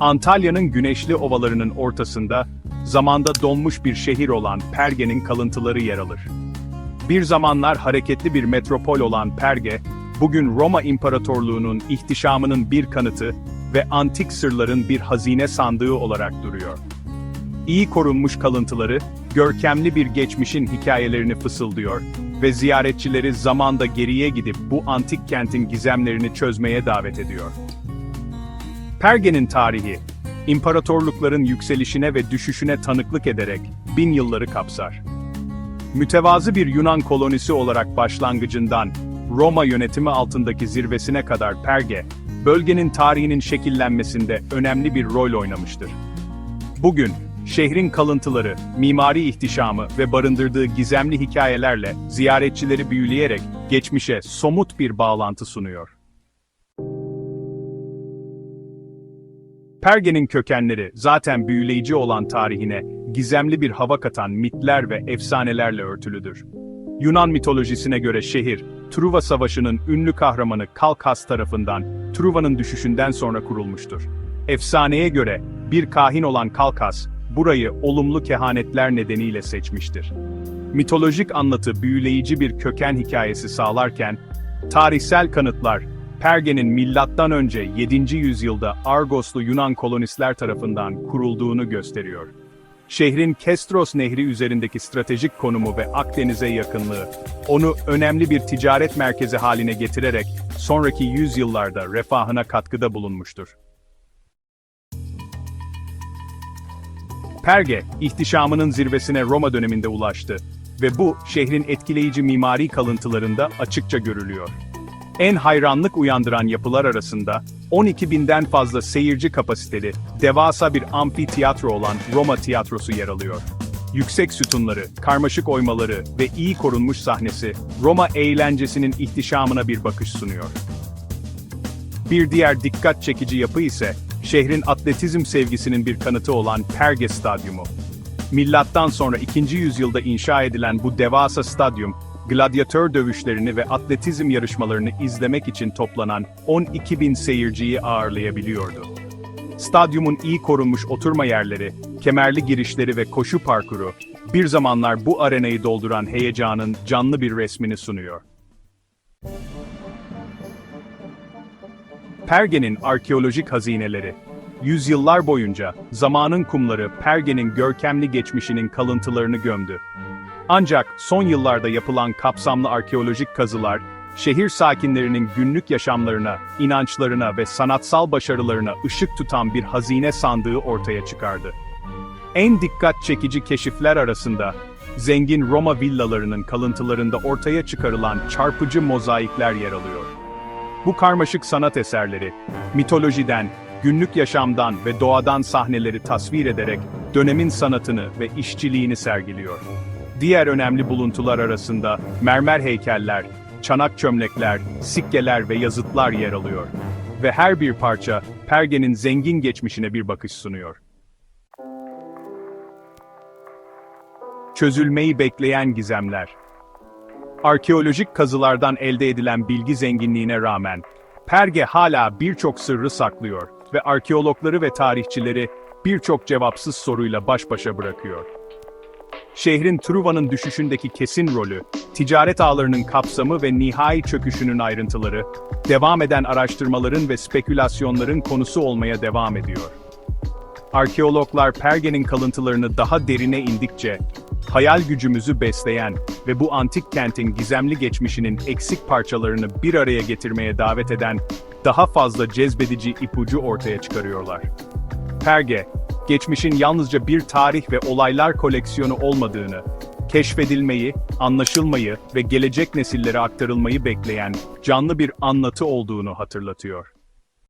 Antalya'nın güneşli ovalarının ortasında, zamanda donmuş bir şehir olan Perge'nin kalıntıları yer alır. Bir zamanlar hareketli bir metropol olan Perge, bugün Roma İmparatorluğu'nun ihtişamının bir kanıtı ve antik sırların bir hazine sandığı olarak duruyor. İyi korunmuş kalıntıları, görkemli bir geçmişin hikayelerini fısıldıyor ve ziyaretçileri zamanda geriye gidip bu antik kentin gizemlerini çözmeye davet ediyor. Perge'nin tarihi, imparatorlukların yükselişine ve düşüşüne tanıklık ederek bin yılları kapsar. Mütevazı bir Yunan kolonisi olarak başlangıcından Roma yönetimi altındaki zirvesine kadar Perge, bölgenin tarihinin şekillenmesinde önemli bir rol oynamıştır. Bugün, şehrin kalıntıları, mimari ihtişamı ve barındırdığı gizemli hikayelerle ziyaretçileri büyüleyerek geçmişe somut bir bağlantı sunuyor. Perge'nin kökenleri zaten büyüleyici olan tarihine gizemli bir hava katan mitler ve efsanelerle örtülüdür. Yunan mitolojisine göre şehir, Truva Savaşı'nın ünlü kahramanı Kalkas tarafından Truva'nın düşüşünden sonra kurulmuştur. Efsaneye göre bir kahin olan Kalkas, burayı olumlu kehanetler nedeniyle seçmiştir. Mitolojik anlatı büyüleyici bir köken hikayesi sağlarken, tarihsel kanıtlar Perge'nin milattan önce 7. yüzyılda Argoslu Yunan kolonistler tarafından kurulduğunu gösteriyor. Şehrin Kestros Nehri üzerindeki stratejik konumu ve Akdeniz'e yakınlığı, onu önemli bir ticaret merkezi haline getirerek sonraki yüzyıllarda refahına katkıda bulunmuştur. Perge, ihtişamının zirvesine Roma döneminde ulaştı ve bu, şehrin etkileyici mimari kalıntılarında açıkça görülüyor. En hayranlık uyandıran yapılar arasında, 12 binden fazla seyirci kapasiteli, devasa bir amfiteyatro olan Roma tiyatrosu yer alıyor. Yüksek sütunları, karmaşık oymaları ve iyi korunmuş sahnesi, Roma eğlencesinin ihtişamına bir bakış sunuyor. Bir diğer dikkat çekici yapı ise, şehrin atletizm sevgisinin bir kanıtı olan Perge Stadyumu. Milattan sonra 2. yüzyılda inşa edilen bu devasa stadyum, gladyatör dövüşlerini ve atletizm yarışmalarını izlemek için toplanan 12 bin seyirciyi ağırlayabiliyordu. Stadyumun iyi korunmuş oturma yerleri, kemerli girişleri ve koşu parkuru, bir zamanlar bu arenayı dolduran heyecanın canlı bir resmini sunuyor. Perge'nin arkeolojik hazineleri. Yüzyıllar boyunca zamanın kumları Perge'nin görkemli geçmişinin kalıntılarını gömdü. Ancak son yıllarda yapılan kapsamlı arkeolojik kazılar, şehir sakinlerinin günlük yaşamlarına, inançlarına ve sanatsal başarılarına ışık tutan bir hazine sandığı ortaya çıkardı. En dikkat çekici keşifler arasında, zengin Roma villalarının kalıntılarında ortaya çıkarılan çarpıcı mozaikler yer alıyor. Bu karmaşık sanat eserleri, mitolojiden, günlük yaşamdan ve doğadan sahneleri tasvir ederek dönemin sanatını ve işçiliğini sergiliyor. Diğer önemli buluntular arasında mermer heykeller, çanak çömlekler, sikkeler ve yazıtlar yer alıyor. Ve her bir parça Perge'nin zengin geçmişine bir bakış sunuyor. Çözülmeyi bekleyen gizemler. Arkeolojik kazılardan elde edilen bilgi zenginliğine rağmen, Perge hala birçok sırrı saklıyor ve arkeologları ve tarihçileri birçok cevapsız soruyla baş başa bırakıyor. Şehrin Truva'nın düşüşündeki kesin rolü, ticaret ağlarının kapsamı ve nihai çöküşünün ayrıntıları, devam eden araştırmaların ve spekülasyonların konusu olmaya devam ediyor. Arkeologlar Perge'nin kalıntılarını daha derine indikçe, hayal gücümüzü besleyen ve bu antik kentin gizemli geçmişinin eksik parçalarını bir araya getirmeye davet eden daha fazla cezbedici ipucu ortaya çıkarıyorlar. Perge, geçmişin yalnızca bir tarih ve olaylar koleksiyonu olmadığını, keşfedilmeyi, anlaşılmayı ve gelecek nesillere aktarılmayı bekleyen canlı bir anlatı olduğunu hatırlatıyor.